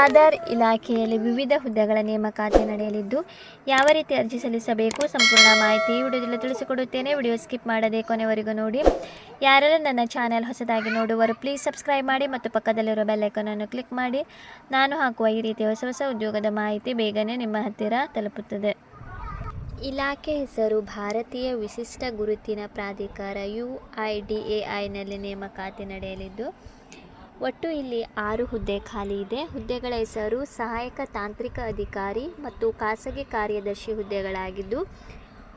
ಆಧಾರ್ ಇಲಾಖೆಯಲ್ಲಿ ವಿವಿಧ ಹುದ್ದೆಗಳ ನೇಮಕಾತಿ ನಡೆಯಲಿದ್ದು, ಯಾವ ರೀತಿ ಅರ್ಜಿ ಸಲ್ಲಿಸಬೇಕು ಸಂಪೂರ್ಣ ಮಾಹಿತಿ ವಿಡಿಯೋದಲ್ಲಿ ತಿಳಿಸಿಕೊಡುತ್ತೇನೆ. ವಿಡಿಯೋ ಸ್ಕಿಪ್ ಮಾಡದೆ ಕೊನೆವರೆಗೂ ನೋಡಿ. ಯಾರೆಲ್ಲ ನನ್ನ ಚಾನೆಲ್ ಹೊಸದಾಗಿ ನೋಡುವರು ಪ್ಲೀಸ್ ಸಬ್ಸ್ಕ್ರೈಬ್ ಮಾಡಿ ಮತ್ತು ಪಕ್ಕದಲ್ಲಿರೋ ಬೆಲ್ಲೈಕನನ್ನು ಕ್ಲಿಕ್ ಮಾಡಿ. ನಾನು ಹಾಕುವ ಈ ರೀತಿಯ ಹೊಸ ಹೊಸ ಉದ್ಯೋಗದ ಮಾಹಿತಿ ಬೇಗನೆ ನಿಮ್ಮ ಹತ್ತಿರ ತಲುಪುತ್ತದೆ. ಇಲಾಖೆ ಹೆಸರು ಭಾರತೀಯ ವಿಶಿಷ್ಟ ಗುರುತಿನ ಪ್ರಾಧಿಕಾರ ಯು ಐ ಡಿ ಎ ಐನಲ್ಲಿ ನೇಮಕಾತಿ ನಡೆಯಲಿದ್ದು ಒಟ್ಟು ಇಲ್ಲಿ ಆರು ಹುದ್ದೆ ಖಾಲಿ ಇದೆ. ಹುದ್ದೆಗಳ ಹೆಸರು ಸಹಾಯಕ ತಾಂತ್ರಿಕ ಅಧಿಕಾರಿ ಮತ್ತು ಖಾಸಗಿ ಕಾರ್ಯದರ್ಶಿ ಹುದ್ದೆಗಳಾಗಿದ್ದು,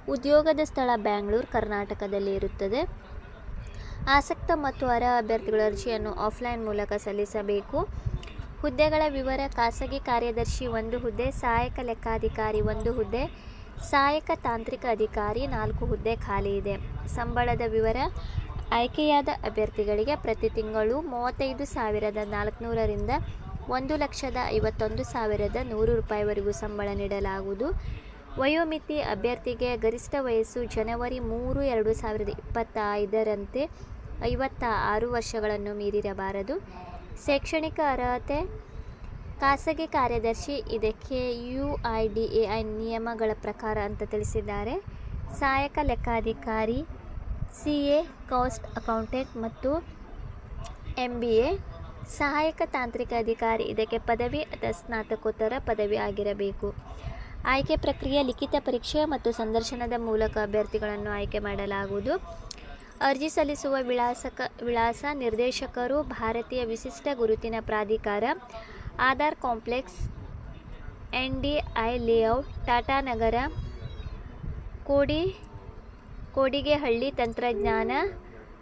ಉದ್ಯೋಗದ ಸ್ಥಳ ಬ್ಯಾಂಗ್ಳೂರು, ಕರ್ನಾಟಕದಲ್ಲಿ ಇರುತ್ತದೆ. ಆಸಕ್ತ ಮತ್ತು ಅರ್ಹ ಅಭ್ಯರ್ಥಿಗಳು ಅರ್ಜಿಯನ್ನು ಆಫ್ಲೈನ್ ಮೂಲಕ ಸಲ್ಲಿಸಬೇಕು. ಹುದ್ದೆಗಳ ವಿವರ, ಖಾಸಗಿ ಕಾರ್ಯದರ್ಶಿ ಒಂದು ಹುದ್ದೆ, ಸಹಾಯಕ ಲೆಕ್ಕಾಧಿಕಾರಿ ಒಂದು ಹುದ್ದೆ, ಸಹಾಯಕ ತಾಂತ್ರಿಕ ಅಧಿಕಾರಿ ನಾಲ್ಕು ಹುದ್ದೆ ಖಾಲಿ ಇದೆ. ಸಂಬಳದ ವಿವರ ಆಯ್ಕೆಯಾದ ಅಭ್ಯರ್ಥಿಗಳಿಗೆ ಪ್ರತಿ ತಿಂಗಳು ಮೂವತ್ತೈದು ಸಾವಿರದ ನಾಲ್ಕುನೂರರಿಂದ ಒಂದು ಲಕ್ಷದ ಐವತ್ತೊಂದು ಸಾವಿರದ ನೂರು ರೂಪಾಯಿವರೆಗೂ ಸಂಬಳ ನೀಡಲಾಗುವುದು. ವಯೋಮಿತಿ ಅಭ್ಯರ್ಥಿಗೆ ಗರಿಷ್ಠ ವಯಸ್ಸು ಜನವರಿ ಮೂರು ಎರಡು ಸಾವಿರದ ಇಪ್ಪತ್ತ ಐದರಂತೆ ಐವತ್ತ ಆರು ವರ್ಷಗಳನ್ನು ಮೀರಿರಬಾರದು. ಶೈಕ್ಷಣಿಕ ಅರ್ಹತೆ, ಖಾಸಗಿ ಕಾರ್ಯದರ್ಶಿ, ಇದಕ್ಕೆ U I D A I ನಿಯಮಗಳ ಪ್ರಕಾರ ಅಂತ ತಿಳಿಸಿದ್ದಾರೆ. ಸಹಾಯಕ ಲೆಕ್ಕಾಧಿಕಾರಿ ಸಿ ಎ, ಕಾಸ್ಟ್ ಅಕೌಂಟೆಂಟ್ ಮತ್ತು ಎಂ ಬಿ ಎ, ಸಹಾಯಕ ತಾಂತ್ರಿಕ ಅಧಿಕಾರಿ. ಇದಕ್ಕೆ ಪದವಿ ಅಥವಾ ಸ್ನಾತಕೋತ್ತರ ಪದವಿ ಆಗಿರಬೇಕು. ಆಯ್ಕೆ ಪ್ರಕ್ರಿಯೆ, ಲಿಖಿತ ಪರೀಕ್ಷೆ ಮತ್ತು ಸಂದರ್ಶನದ ಮೂಲಕ ಅಭ್ಯರ್ಥಿಗಳನ್ನು ಆಯ್ಕೆ ಮಾಡಲಾಗುವುದು. ಅರ್ಜಿ ಸಲ್ಲಿಸುವ ವಿಳಾಸಕ, ವಿಳಾಸ ನಿರ್ದೇಶಕರು, ಭಾರತೀಯ ವಿಶಿಷ್ಟ ಗುರುತಿನ ಪ್ರಾಧಿಕಾರ, Aadhaar complex, N D I layout, Tata Nagar, Kodi Kodigehalli ತಂತ್ರಜ್ಞಾನ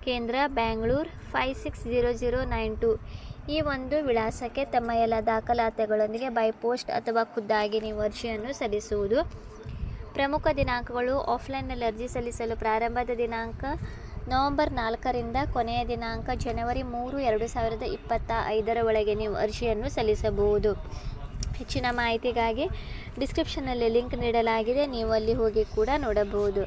ಕೇಂದ್ರ, Bangalore five six zero zero nine two ಈ ಒಂದು ವಿಳಾಸಕ್ಕೆ ತಮ್ಮ ಎಲ್ಲ ದಾಖಲಾತಿಗಳೊಂದಿಗೆ ಬೈ ಪೋಸ್ಟ್ ಅಥವಾ ಖುದ್ದಾಗಿ ನೀವು ಅರ್ಜಿಯನ್ನು ಸಲ್ಲಿಸುವುದು. ಪ್ರಮುಖ ದಿನಾಂಕಗಳು ಆಫ್ಲೈನ್ನಲ್ಲಿ ಅರ್ಜಿ ಸಲ್ಲಿಸಲು ಪ್ರಾರಂಭದ ದಿನಾಂಕ ನವೆಂಬರ್ ನಾಲ್ಕರಿಂದ ಕೊನೆಯ ದಿನಾಂಕ ಜನವರಿ ಮೂರು, ಎರಡು ಸಾವಿರದ ಇಪ್ಪತ್ತ ಐದರ ಒಳಗೆ ನೀವು ಅರ್ಜಿಯನ್ನು ಸಲ್ಲಿಸಬಹುದು. ಹೆಚ್ಚಿನ ಮಾಹಿತಿಗಾಗಿ ಡಿಸ್ಕ್ರಿಪ್ಷನಲ್ಲಿ ಲಿಂಕ್ ನೀಡಲಾಗಿದೆ, ನೀವು ಅಲ್ಲಿ ಹೋಗಿ ಕೂಡ ನೋಡಬಹುದು.